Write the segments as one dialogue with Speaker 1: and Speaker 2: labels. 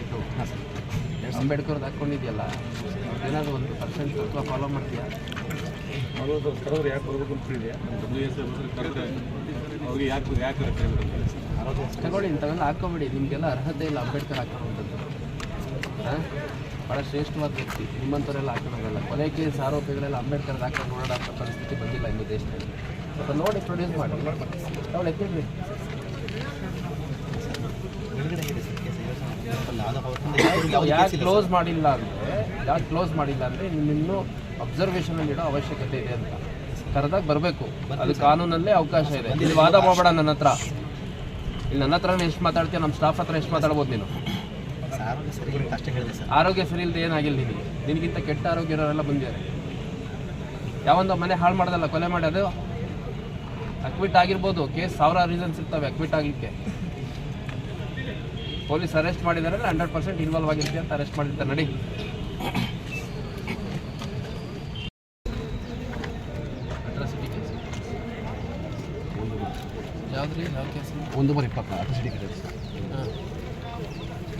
Speaker 1: Plant ಅಂಬೇಡ್ಕರ್ದು ಹಾಕ್ಕೊಂಡಿದ್ಯಲ್ಲ ಏನಾದರೂ ಒಂದು percent ತತ್ವ ಫಾಲೋ ಮಾಡ್ತೀಯಾ?
Speaker 2: ಅವರು ಕರೆದ್ರೆ ಯಾಕೆ ಬರ್ಬೇಕು ಅಂತ ಹೇಳಿದೆ ಅವ್ರಿಗೆ ಯಾಕೆ ಯಾಕೆ
Speaker 1: ತಗೊಳ್ಳಿ ಇಂಥವೆಲ್ಲ ಹಾಕ್ಕೊಬೇಡಿ. ನಿಮಗೆಲ್ಲ ಅರ್ಹತೆ ಇಲ್ಲ ಅಂಬೇಡ್ಕರ್ ಹಾಕೊಂಡಂಥದ್ದು ಹಾಂ? ಭಾಳ ಶ್ರೇಷ್ಠವಾದ ವ್ಯಕ್ತಿ. ನಿಮ್ಮಂಥವರೆಲ್ಲ ಹಾಕೊಳ್ಳೋದಲ್ಲ ಕೊಲೆ ಕೇಸ್ ಆರೋಪಿಗಳೆಲ್ಲ ಅಂಬೇಡ್ಕರ್ ಹಾಕೊಂಡು ಓಡಾಡೋ ಪರಿಸ್ಥಿತಿ ಬಂದಿಲ್ಲ ಇನ್ನು ದೇಶದಲ್ಲಿ. ಸ್ವಲ್ಪ ನೋಡಿ ಪ್ರೊಡ್ಯೂಸ್ ಮಾಡಿ. ತಗೊಳ್ಳಿ ಎತ್ತಿಡ್ರಿ ಯಾಕೆ ಕ್ಲೋಸ್ ಮಾಡಿಲ್ಲ ಅಂದರೆ ಯಾಕೆ ಕ್ಲೋಸ್ ಮಾಡಿಲ್ಲ ಅಂದರೆ ನಿಮ್ಮಿನ್ನೂ ಅಬ್ಸರ್ವೇಷನಲ್ಲಿ ಇಡೋ ಅವಶ್ಯಕತೆ ಇದೆ ಅಂತ. ಕರೆದಾಗ ಬರಬೇಕು. ಅದು ಕಾನೂನಲ್ಲೇ ಅವಕಾಶ ಇದೆ. ಇಲ್ಲಿ ವಾದ ಮಾಡಬೇಡ ನನ್ನ ಹತ್ರ. ಇಲ್ಲಿ ನನ್ನ ಹತ್ರನೇ ಎಷ್ಟು ಮಾತಾಡ್ತೀಯ ನಮ್ಮ ಸ್ಟಾಫ್ ಹತ್ರ ಎಷ್ಟು ಮಾತಾಡ್ಬೋದು ನೀನು?
Speaker 3: ಆರೋಗ್ಯ ಸರಿ
Speaker 1: ಇಲ್ಲದೆ ಏನಾಗಿಲ್ಲ ನಿನಗೆ? ನಿನಗಿಂತ ಕೆಟ್ಟ ಆರೋಗ್ಯ ಇರೋರೆಲ್ಲ ಬಂದಿದ್ದಾರೆ. ಯಾವೊಂದು ಮನೆ ಹಾಳು ಮಾಡೋದಲ್ಲ, ಕೊಲೆ ಮಾಡೋದು ಅಕ್ವಿಟ್ ಆಗಿರ್ಬೋದು. ಕೇಸ್ ಸಾವಿರ ರೀಸನ್ಸ್ ಇರ್ತವೆ ಅಕ್ವಿಟ್ ಆಗಲಿಕ್ಕೆ. ಪೊಲೀಸ್ ಅರೆಸ್ಟ್ ಮಾಡಿದ್ದಾರೆ ಅಂದರೆ ಹಂಡ್ರೆಡ್ ಪರ್ಸೆಂಟ್ ಇನ್ವಾಲ್ವ್ ಆಗಿರ್ತೀವಿ ಅಂತ ಅರೆಸ್ಟ್ ಮಾಡಿರ್ತಾರೆ ನಡಿ. ಕೇಸ್ ಯಾವ್ದ್ರಿ? ಯಾವ ಕೇಸ್
Speaker 3: ಒಂದು ಬರ ಇಪ್ಪತ್ತ ಸಿಟಿ ಕೇಸ್
Speaker 1: ಹಾಂ.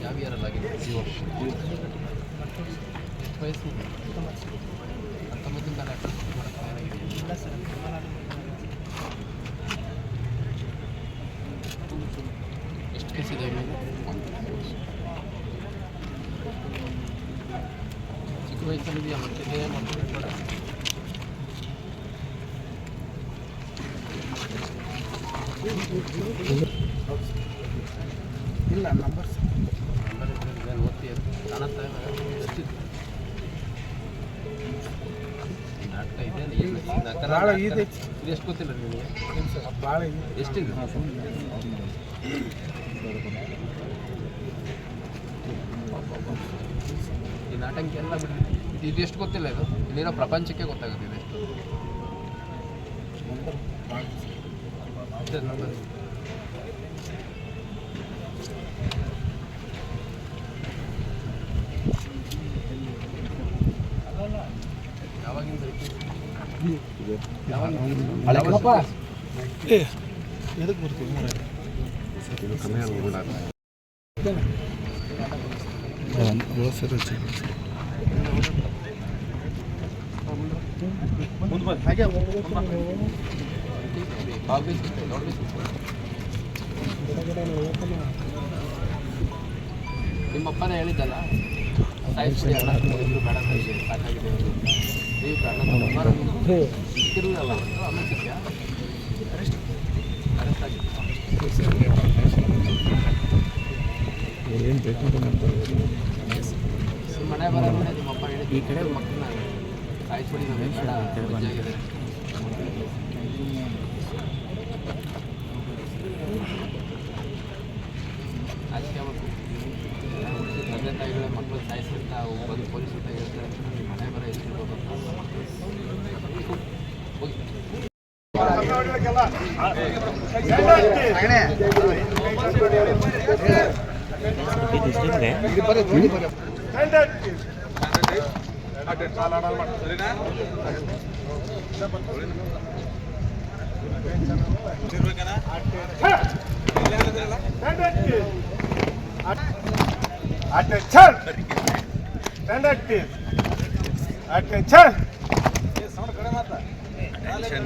Speaker 1: ಯಾವ ಇಯರಲ್ಲಿ ಆಗಿದೆ ವಯಸ್ಸು? ಹತ್ತೊಂಬತ್ತಿಂದ ಎಷ್ಟು ಕೇಸ್ ಇದೆ? ಇವಾಗ ಚಿಕ್ಕ ವಯಸ್ಸಲ್ಲಿದೆಯಾ ಮತ್ತೆ ಮಕ್ಕಳು ಬೇಡ
Speaker 3: ಇಲ್ಲ ನಂಬರ್
Speaker 1: ನಂಬರ್ ಇದ್ರೆ ಇದೆ ಓದ್ತಿ ಅದು ಕಾಣುತ್ತಾ ಇವಾಗ ಎಷ್ಟಿದೆ ಈ ನಾಟಕ ಇದೆ ಏನು ಈ ನಾಟಕ
Speaker 3: ಭಾಳ
Speaker 1: ನಾಟಕ-
Speaker 3: ಇದೆ.
Speaker 1: ಇದು ಎಷ್ಟು ಗೊತ್ತಿಲ್ಲ ನಿಮಗೆ
Speaker 3: ಭಾಳ
Speaker 1: ಎಷ್ಟಿದೆ ಈ ನಾಟಕ ಎಲ್ಲ ಬಿಡಿ ಇದು ಎಷ್ಟು ಗೊತ್ತಿಲ್ಲ ಇದು. ಇಲ್ಲಿರೋ ಪ್ರಪಂಚಕ್ಕೆ ಗೊತ್ತಾಗುತ್ತೆ ಇದು ಎಷ್ಟು
Speaker 3: ಎದಕ್ಕೆ ಬರ್ತೀವಿ
Speaker 2: ಮುಂದೆ ಬನ್ನಿ
Speaker 3: ಹಾಗೆ
Speaker 1: ನಿಮ್ಮಪ್ಪನೇ ಹೇಳಿದ್ದಲ್ಲ ಸಾಯಿಸ್ಬಿಡಿ ಅಣ್ಣ. ನೀವು ಅರೆಸ್ಟ್ ಅರೆಸ್ಟ್ ಆಗಿತ್ತು
Speaker 3: ಏನು
Speaker 1: ಮನೆ ಬರ ನೋಡಿ ನಿಮ್ಮಪ್ಪ ಹೇಳಿದ್ದು ಈ ಕಡೆ ಮಕ್ಕಳನ್ನ ಸಾಯಿಸ್ಬಿಡಿ ಆಗ್ಬೇಕು ತಂದೆ ತಾಯಿಗಳ ಮಕ್ಕಳು ಸಾಯಿಸಿರ್ತಾ ಅವು ಬಂದು ಪೊಲೀಸ್ ಅಂತ ಹೇಳ್ತಾರೆ ಮನೆ ಬರ
Speaker 4: Attention!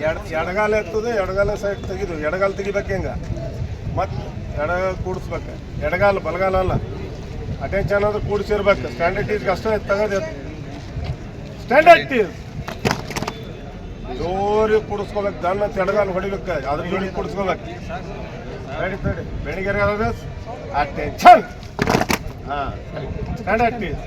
Speaker 4: ಎಡ್ ಎಡಗಾಲ ಎತ್ತದೆ, ಎಡಗಾಲ ಸೈಡ್ ತೆಗಿದು. ಎಡಗಾಲ ತೆಗಿಬೇಕು ಹೆಂಗ? ಮತ್ತು ಎಡಗಾಲ ಕೂಡಿಸ್ಬೇಕು. ಎಡಗಾಲ, ಬಲಗಾಲ ಅಲ್ಲ. ಅಟೆನ್ಷನ್ ಅಂದ್ರೆ ಕೂಡಿಸಿರ್ಬೇಕು. ಸ್ಟ್ಯಾಂಡರ್ಡ್ ಟೀಸ್ಗೆ ಅಷ್ಟೇ ತೆಗೆದು ಸ್ಟ್ಯಾಂಡರ್ಡ್ ಆಗ್ತೀವಿ ಜೋರಿ ಕುಡಿಸ್ಕೋಬೇಕು. ದಣ್ಣ ಎಡಗಾಲ ಹೊಡಿಬೇಕು ಅದ್ರ ಜೋಡಿ ಕುಡಿಸ್ಕೋಬೇಕು. ತಡಿ ತಡಿ ಬೆಣಿಗೆರೆ ಅಟೆನ್ಷನ್ ಹಾಂ ಸ್ಟ್ಯಾಂಡರ್ಡ್ ಟೀಸ್